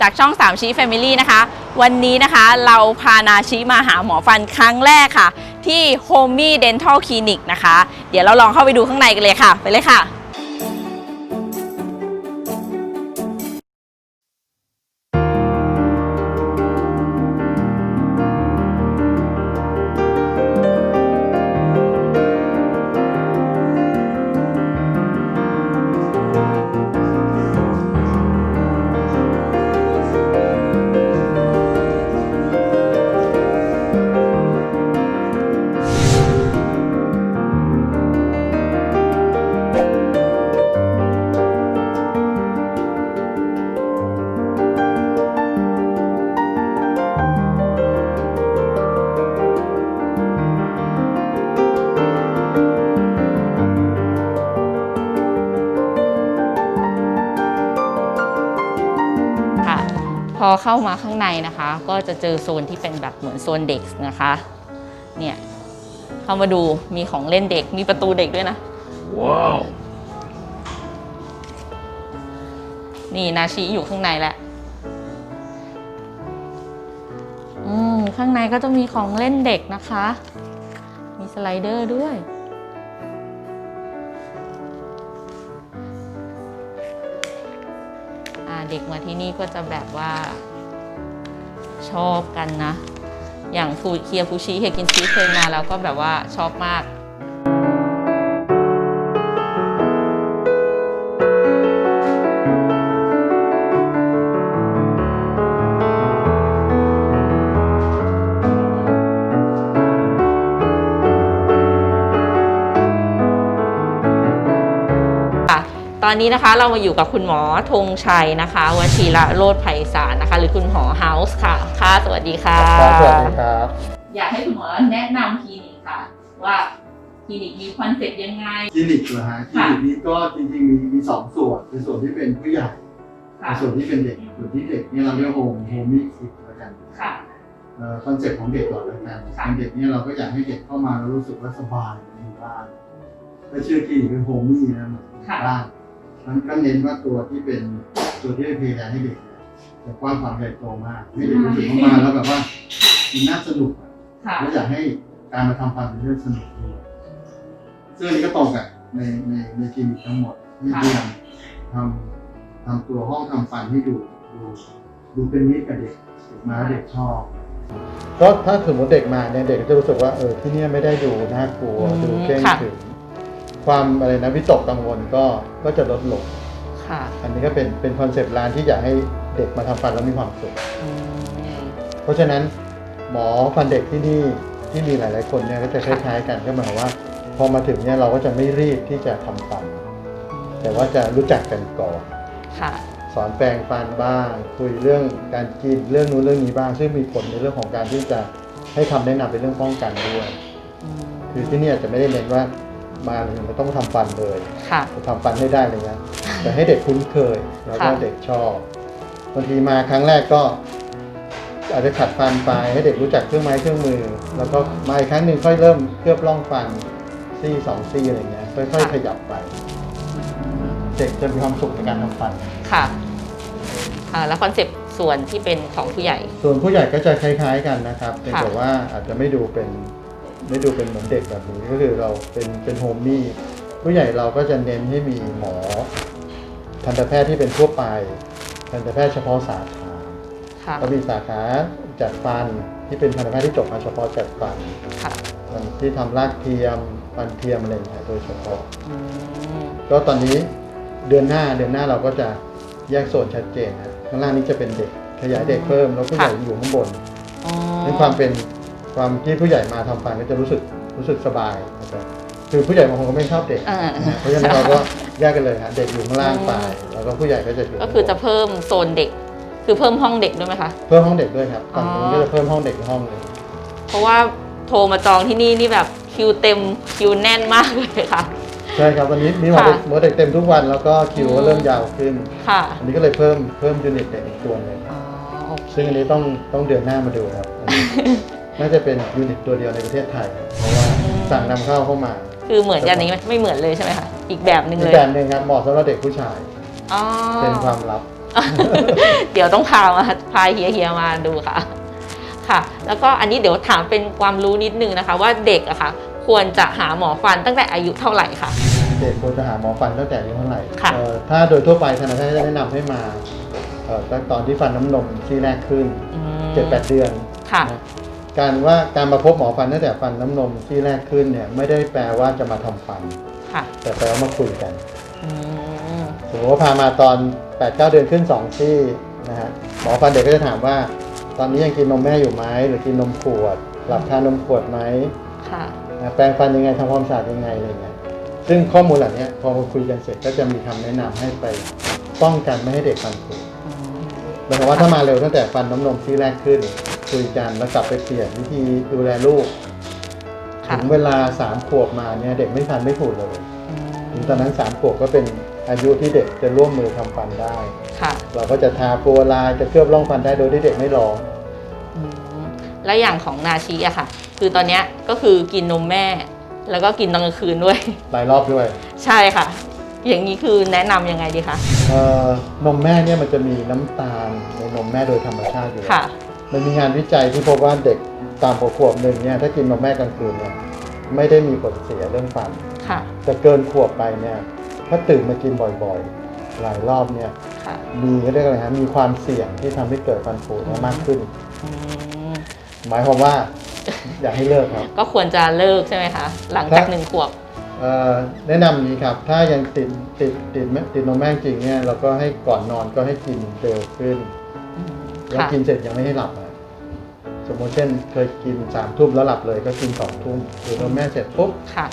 จากช่อง3ชี Family นะคะ วันนี้นะคะเราพานาชิมาหาหมอฟันครั้งแรกค่ะ ที่ Homey Dental Clinic นะคะ เดี๋ยวเราลองเข้าไปดูข้างในกันเลยค่ะ ไปเลยค่ะ เข้ามาข้างในนะคะ ก็จะเจอโซนที่เป็นแบบเหมือนโซนเด็กนะคะ เนี่ย เข้ามาดูมีของเล่นเด็กมีประตูเด็กด้วยนะ ว้าว นี่นาชิอยู่ข้างในแหละอืมข้างในก็จะมีของเล่นเด็กนะคะ มีสไลเดอร์ด้วย เด็กมาที่นี่ก็จะแบบว่าชอบกันนะ อย่างฟูเคียฟูชิเฮกินชิเคยมาแล้วก็แบบว่าชอบมาก ตอนนี้นะคะเรามาอยู่กับคุณหมอธงชัยนะคะวชิระโรธไพศาลนะคะ หรือคุณหมอเฮาส์ค่ะ ค่ะสวัสดีค่ะ ครับสวัสดีครับ อยากให้คุณหมอแนะนำคลินิกค่ะ ว่าคลินิกมีคอนเซ็ปต์ยังไง คลินิกเหรอฮะคลิค่ะนิกนี้ก็จริงๆมีมีสองส่วนคือส่วนที่เป็นผู้ใหญ่ค่ะ กับส่วนที่เป็นเด็กส่วนที่เด็กเนี่ยเราเรียกโฮมโฮมี่คิดแล้วกันค่ะคอนเซ็ปต์ของเด็กก่อนแล้วกันค่ะเป็นเด็กเนี่ยเราก็อยากให้เด็กเข้ามาแล้วรู้สึกว่าสบายเหมือนอยู่บ้านถ้าชื่อคลินิกเป็นโฮมี่นะเหมือนอยู่ค่ะบ้าน มันก็เน้นว่าตัวที่เป็นตัวที่เป็นเพดานให้เด็กเนี่ยจะกว้างขวางใหญ่โตมากให้เด็กรู้สึกเข้ามาแล้วแบบว่ามันน่าสนุกอะค่ะ และอยากให้การมาทำฟันเป็นเรื่องสนุกด้วยซึ่งอันนี้ก็ตรงกับในในในคลินิกทั้งหมดที่พยายามทำทำตัวห้องทำฟันให้ดูดูดูเป็นมิตรกับเด็กเด็กมาแล้วเด็กชอบก็ถ้าสมมติเด็กมาเนี่ยเด็กก็จะรู้สึกว่าเออที่เนี่ยไม่ได้ดูน่ากลัวอืมดูเคร่งค่ะ ขรึม ความอะไรนะวิตกกังวลก็ก็จะลดลง ค่ะ อันนี้ก็เป็นเป็นคอนเซปต์ร้านที่อยากให้เด็กมาทำฟันแล้วมีความสุข อืม เพราะฉะนั้นหมอฟันเด็กที่นี่ที่มีหลาย ๆ คนเนี่ยก็จะคล้ายๆกันก็หมายความว่า พอมาถึงเนี่ยเราก็จะไม่รีบที่จะทำฟัน แต่ว่าจะรู้จักกันก่อน ค่ะ สอนแปลงฟันบ้าง คุยเรื่องการกินเรื่องนู้นเรื่องนี้บ้าง ซึ่งมีผลในเรื่องของการที่จะให้คำแนะนำเป็นเรื่องป้องกันด้วยอืมคือที่เนี่ยจะไม่ได้เน้นว่า มาเนี่ยมันต้องทำฟันเลยค่ะจะทำฟันให้ได้เลยนะแต่ให้เด็กคุ้นเคยแล้วก็ค่ะเด็กชอบบางทีมาครั้งแรกก็อาจจะขัดฟันไปให้เด็กรู้จักเครื่องไม้เครื่องมือ แล้วก็มาอีกครั้งหนึ่งค่อยเริ่มเคลือบร่องฟันซี่สองซี่อะไรเงี้ยค่อยๆขยับไป เด็กจะมีความสุขในการทำฟันค่ะอ่าแล้วคอนเซ็ปต์ส่วนที่เป็นของผู้ใหญ่ ส่วนผู้ใหญ่ก็จะคล้าย ๆ กันนะครับเพียงค่ะแต่ว่าอาจจะไม่ดูเป็น ไม่ดูเป็นเหมือนเด็กแบบนี้ก็คือเราเป็นเป็นโฮมมี่ผู้ใหญ่เราก็จะเน้นให้มีหมอ ทันตแพทย์ที่เป็นทั่วไป ทันตแพทย์เฉพาะสาขาค่ะ เรามีสาขาจัดฟันที่เป็นทันตแพทย์ที่จบมาเฉพาะจัดฟันค่ะมันที่ทำรากเทียมฟันเทียมอะไรอย่างเงี้ยโดยเฉพาะ อืมก็ตอนนี้เดือนหน้าเดือนหน้าเราก็จะแยกโซนชัดเจนนะข้างล่างนี้จะเป็นเด็กขยายเด็กเพิ่มแล้วผู้ใหญ่อยู่ข้างบนอ๋อ ในความเป็น ความที่ผู้ใหญ่มาทำฟันก็จะรู้สึกรู้สึกสบายนะครับคือผู้ใหญ่บางคนก็ไม่ชอบเด็กอ่านะฮะเพราะฉะนั้นเราก็แยกกันเลยฮะเด็กอยู่ข้างล่างไปอืมแล้วก็ผู้ใหญ่ก็จะอยู่ก็คือจะเพิ่มโซนเด็ก คือเพิ่มห้องเด็กด้วยไหมคะเพิ่มห้องเด็กด้วยครับฝั่งนู้นอ๋อก็จะเพิ่มห้องเด็กอีกห้องหนึ่งเพราะว่าโทรมาจองที่นี่นี่แบบคิวเต็มคิวแน่นมากเลยค่ะใช่ครับวันนี้มีหมอเด็กค่ะหมอเด็กเต็มทุกวันแล้วก็คิวก็อืมเริ่มยาวขึ้นค่ะอันนี้ก็เลยเพิ่มเพิ่มยูนิตเด็กอีกตัวหนึงอ๋อโอเคซึ่งอันนี้ต้องต้องเดือนหน้ามาดูครับอั นนี้น่าจะเป็นยูนิตตัวเดียวในประเทศไทยเพราะว่าสั่งนำเข้าเข้ามาคือเหมือนกันนี้ไม่เหมือนเลยใช่ไหมคะอีกแบบหนึ่งอีเลกยแบบหนึ่งครับเหมาะสำหรับเด็กผู้ชายอ๋อ เป็นความลับ เดี๋ยวต้องพามาพาเฮียเฮียมาดูค่ะ ค่ะ แล้วก็อันนี้เดี๋ยวถามเป็นความรู้นิดนึงนะคะ ว่าเด็กอะค่ะ ควรจะหาหมอฟันตั้งแต่อายุเท่าไหร่ค่ะ เด็กควรจะหาหมอฟันตั้งแต่อายุเท่าไหร่ค่ะ เอ่อถ้าโดยทั่วไปทันตแพทย์จะแนะนำให้มาเอ่อตั้งตอนที่ฟันน้ำนมที่แรกขึ้นอืมเจ็ดแปดเดือนค่ะ นะ การว่าการมาพบหมอฟันตั้งแต่ฟันน้ำนมที่แรกขึ้นเนี่ยไม่ได้แปลว่าจะมาทำฟัน ค่ะแต่แปลว่ามาคุยกันอืมสมมติว่าพามาตอน8 9เดือนขึ้น2ซี่นะฮะหมอฟันเด็กก็จะถามว่า ตอนนี้ยังกินนมแม่อยู่ไหมหรือกินนมขวด หลับทานนมขวดไหมค่ะนะแปรงฟันยังไงทำความสะอาดยังไงอะไรเงี้ยซึ่งข้อมูลเหล่านี้พอมาคุยกันเสร็จก็จะมีคำแนะนำให้ไปป้องกันไม่ให้เด็กฟันผุ อืม หมายความว่าถ้ามาเร็วตั้งแต่ฟันน้ำนมที่แรกขึ้น คุยกันแล้วกลับไปเปลี่ยนวิธีดูแลลูกค่ะถึงเวลาสามขวบมาเนี่ยเด็กไม่ฟันไม่ผุเลยอืมถึงตอนนั้นสามขวบก็เป็นอายุที่เด็กจะร่วมมือทำฟันได้ค่ะเราก็จะทาฟัวลายจะเคลือบร่องฟันได้โดยที่เด็กไม่ร้องอืมแล้วอย่างของนาชิอะค่ะ คือตอนเนี้ยก็คือกินนมแม่ แล้วก็กินตอนกลางคืนด้วย หลายรอบด้วย ใช่ค่ะ อย่างนี้คือแนะนำยังไงดีคะเอ่อนมแม่เนี่ยมันจะมีน้ำตาลในนมแม่โดยธรรมชาติอยู่แล้วค่ะ มันมีงานวิจัยที่พบว่าเด็กตามขวบหนึ่งเนี่ยถ้ากินนมแม่กลางคืนเนี่ยไม่ได้มีผลเสียเรื่องฟันค่ะ แต่เกินขวบไปเนี่ยถ้าตื่นมากินบ่อยๆ หลายรอบเนี่ยค่ะ มีก็เรียกอะไรฮะมีความเสี่ยงที่ทำให้เกิดฟันผุเนี่ยมากขึ้น อืม หมายความว่า อยากให้เลิกครับ ก็ควรจะเลิกใช่ไหมคะ หลังจากครับหนึ่งขวบ เอ่อแนะนำอย่างนี้ครับ ถ้ายังติดติดติดติดนมแม่จริงเนี่ยเราก็ให้ก่อนนอนก็ให้กินเร็วขึ้น แล้วค่ะกินเสร็จยังไม่ให้หลับนะสมมติเช่นเคยกินสามทุ่มแล้วหลับเลยก็กินสองทุ่มหรือนมแม่เสร็จปุ๊บค่ะ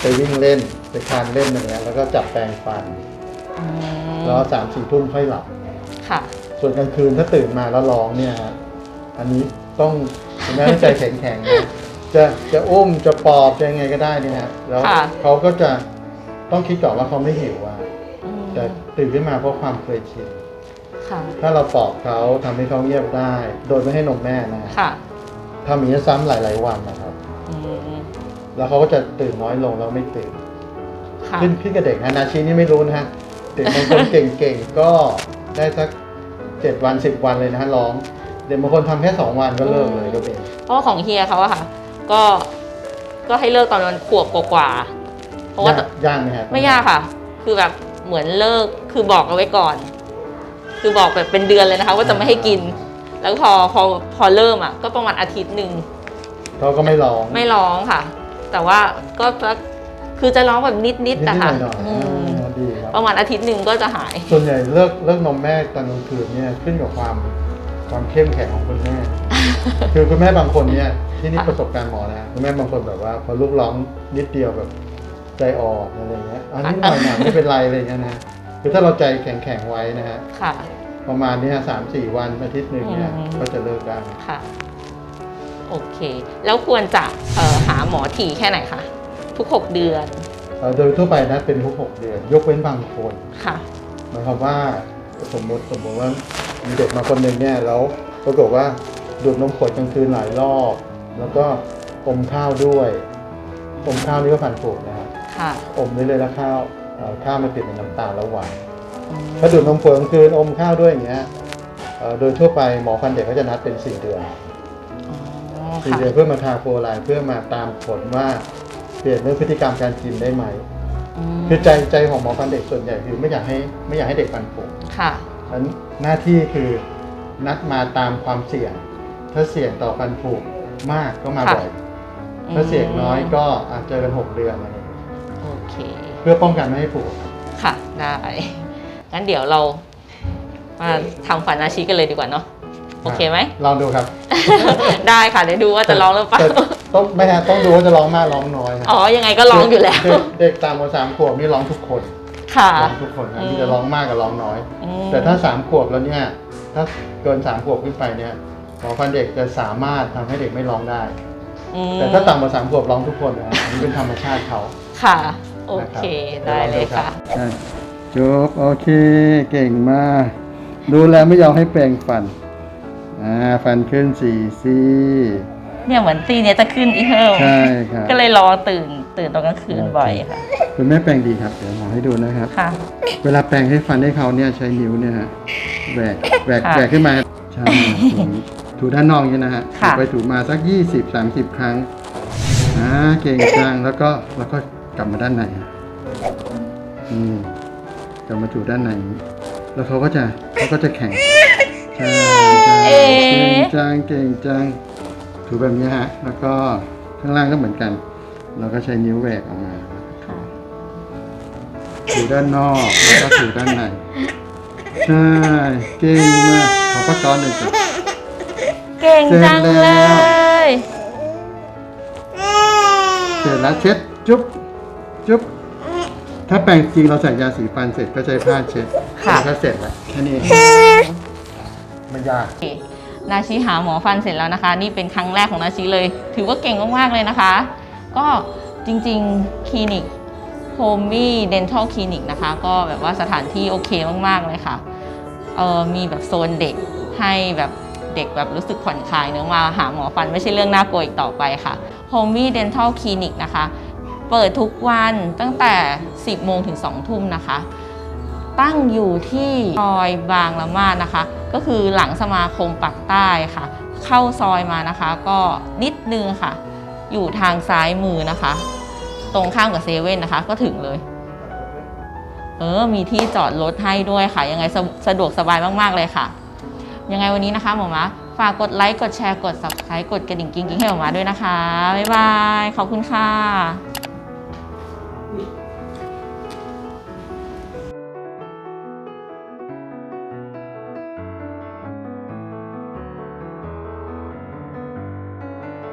ไปวิ่งเล่นไปคลานเล่นอย่างเงี้ยแล้วก็จับแปรงฟันอืมแล้วสามสี่ทุ่มค่อยหลับ ค่ะ ส่วนกลางคืนถ้าตื่นมาแล้วร้องเนี่ยฮะอันนี้ต้องคุณแม่ต้องใจแข็งๆนะจะจะอุ้มจะปลอบจะยังไงก็ได้เนี่ยฮะแล้วค่ะ เขาก็จะต้องคิดก่อนว่าเขาไม่หิวอะอืมแต่ตื่นขึ้นมาเพราะความเคยชิน ค่ะ ถ้าเราปลอบเขาทำให้เขาเงียบได้ โดยไม่ให้นมแม่นะฮะค่ะทำอย่างนี้ซ้ำหลาย ๆ วันนะครับ อืมแล้วเขาก็จะตื่นน้อยลงแล้วไม่ตื่น ค่ะ ขึ้นขึ้นกับเด็กนะนาชีนี่ไม่รู้นะฮะเด็กบางคน เก่งๆก็ได้สักเจ็ดวันสิบวันเลยนะฮะร้อง เด็กบางคนทำแค่สองวันก็เลิกเลยก็เป็นเพราะว่าของเฮียเขาอะค่ะ ก็ ก็ให้เลิกตอนมันขวบกว่าๆเพราะว่า ยากยากไหมฮะไม่ยากค่ะ คือแบบเหมือนเลิก คือบอกเอาไว้ก่อน คือบอกแบบเป็นเดือนเลยนะคะ ว่าจะไม่ให้กิน แล้วพอพอพอเริ่มอะ ก็ประมาณอาทิตย์หนึ่งเขาก็ไม่ร้อง ไม่ร้องค่ะ แต่ว่าก็จะคือจะร้องแบบนิดๆนิแต่ดๆหค่ะน่อยๆอืมอ่าดีครับ ประมาณอาทิตย์หนึ่งก็จะหาย ส่วนใหญ่เลิกเลิกนมแม่ตอนกลางคืนเนี่ยขึ้นกับความความเข้มแข็งของคุณแม่ คือคุณแม่บางคนเนี่ยที่นี่ค่ะประสบการณ์หมอนะคุณแม่บางคนแบบว่าพอลูกร้องนิดเดียวแบบใจอ่อนอะไรเงี้ยอันนี้หน่อยหน่อยไม่เป็นไรอะไรเงี้ยนะ คือถ้าเราใจแข็งแข็งๆไว้นะฮะค่ะ ประมาณเนี้สามสี่วันอาทิตย์หนึ่งเนี่ยอืม ก็จะเลิกได้ค่ะ โอเค แล้วควรจะเอ่อหาหมอถี่แค่ไหนคะ ทุกหกเดือนเอ่อโดยทั่วไปนะเป็นทุกหกเดือน ยกเว้นบางคนค่ะ หมายความว่าสมมติสมมติว่ามีเด็กมาคนหนึ่งเนี่ยแล้วปรากฏว่าดูดนมขวดกลางคืนหลายรอบ แล้วก็อมข้าวด้วย อมข้าวนี่ก็ผ่านผูกนะฮะ ค่ะ อมเรื่อยๆแล้วข้าวเอ่อ ข้าวมันเปลี่ยนเป็นน้ำตาลแล้วหวานอืมถ้าดูดนมขวดกลางคืนอมข้าวด้วยอย่างเงี้ยเอ่อโดยทั่วไปหมอฟันเด็กก็จะนัดเป็นสี่เดือนอ๋อสี่ค่ะเดือนเพื่อมาทาโฟไลน์เพื่อมาตามผลว่าเปลี่ยนเรื่องพฤติกรรมการกินได้ไหมมคือใจใจของหมอฟันเด็กส่วนใหญ่คือไม่อยากให้ไม่อยากให้เด็กฟันผุค่ะฉะนั้นหน้าที่คือนัดมาตามความเสี่ยง ถ้าเสี่ยงต่อฟันผุมากก็มาค่ะบ่อย ถ้าเสี่ยงน้อยก็อาจเจอกันหกเดือนอะไรอย่างเงี้ยโอเค เพื่อป้องกันไม่ให้ผุค่ะได้งั้นเดี๋ยวเรามาทำฝันอาชีกันเลยดีกว่าเนาะโอเคไหมลองดูครับ ได้ค่ะเดี๋ยวดูว่าจะร้องหรือเปล่าแต่ต้องไม่ฮะต้องดูว่าจะร้องมากร้องน้อยฮะอ๋อยังไงก็ร้องอยู่แล้ว เด็กเด็กตามกว่าสามขวบนี่ร้องทุกคนค่ะร้องทุกคนนะอืมที่จะร้องมากกับร้องน้อยอืมแต่ถ้าสามขวบแล้วเนี่ยถ้าเกินสามขวบขึ้นไปเนี่ยหมอฟันเด็กจะสามารถทำให้เด็กไม่ร้องได้อืมแต่ถ้าต่ำกว่าสามขวบร้องทุกคนนะอันนี้เป็นธรรมชาติเขาค่ะ โอเคนะครับได้เลยค่ะจบโอเค เก่งมาก ดูแลไม่ยอมให้แปรงฟัน อ่า ฟันขึ้นสี่ซี่เนี่ยเหมือนตีเนี้ยจะขึ้นอีเฮิลใช่ครับก็เลยรอตื่นตื่นตอนกลางคืนบ่อยค่ะ คุณแม่แปรงดีครับ เดี๋ยวหมอให้ดูนะครับ ค่ะ เวลาแปรงให้ฟันให้เขาเนี่ยใช้นิ้วเนี่ยฮะแหวกแหวกค่ะแหวกขึ้นมาใช่ถูถูด้านนอกนี่นะฮะค่ะถูไปถูมาสัก 20 30 ครั้งอ่าเก่งจังแล้วก็แล้วก็ กลับมาด้านในฮะอืมกลับมาถูด้านใน แล้วเขาก็จะเขาก็จะแข็งใช่ใช่เอ๊ะเก่งจังเก่งจังถูแบบนี้ฮะ แล้วก็ข้างล่างก็เหมือนกัน เราก็ใช้นิ้วแหวกออกมาค่ะถูด้านนอกแล้วก็ถูด้านในใช่เก่งมากขอพักก้อนหนึ่งก่อนเก่งจังเสร็จเลแล้วยเสร็จแล้วเช็ดจุ๊บ จุ๊บถ้าแปรงจริงเราใส่ยาสีฟันเสร็จก็ใช้ผ้าเช็ดค่ะ แล้วก็เสร็จแล้วแค่นี้เองไม่ยาก นาชิหาหมอฟันเสร็จแล้วนะคะ นี่เป็นครั้งแรกของนาชิเลย ถือว่าเก่งมากๆเลยนะคะ ก็จริงๆคลินิกโฮมี่เดนทัลคลินิกนะคะ ก็แบบว่าสถานที่โอเคมากๆเลยค่ะเออมีแบบโซนเด็กให้แบบเด็กแบบรู้สึกผ่อนคลายเนื้อะมาหาหมอฟันไม่ใช่เรื่องน่ากลัวอีกต่อไปค่ะ h o m e Dental Clinic นะคะ เปิดทุกวันตั้งแต่ 10 โมงถึง 2 ทุ่มนะคะ ตั้งอยู่ที่ซอยบางละมาดนะคะ ก็คือหลังสมาคมปักใต้ค่ะ เข้าซอยมานะคะ ก็นิดนึงค่ะ อยู่ทางซ้ายมือนะคะ ตรงข้ามกับเซเว่นนะคะ ก็ถึงเลย เออ มีที่จอดรถให้ด้วยค่ะ ยังไงสะสะดวกสบายมากๆเลยค่ะ ยังไงวันนี้นะคะหมอมาฝากกดไลค์ กดแชร์ กด subscribe กดกระดิ่งกิ๊งๆให้หมอมาด้วยนะคะ บ๊ายบาย ขอบคุณค่ะ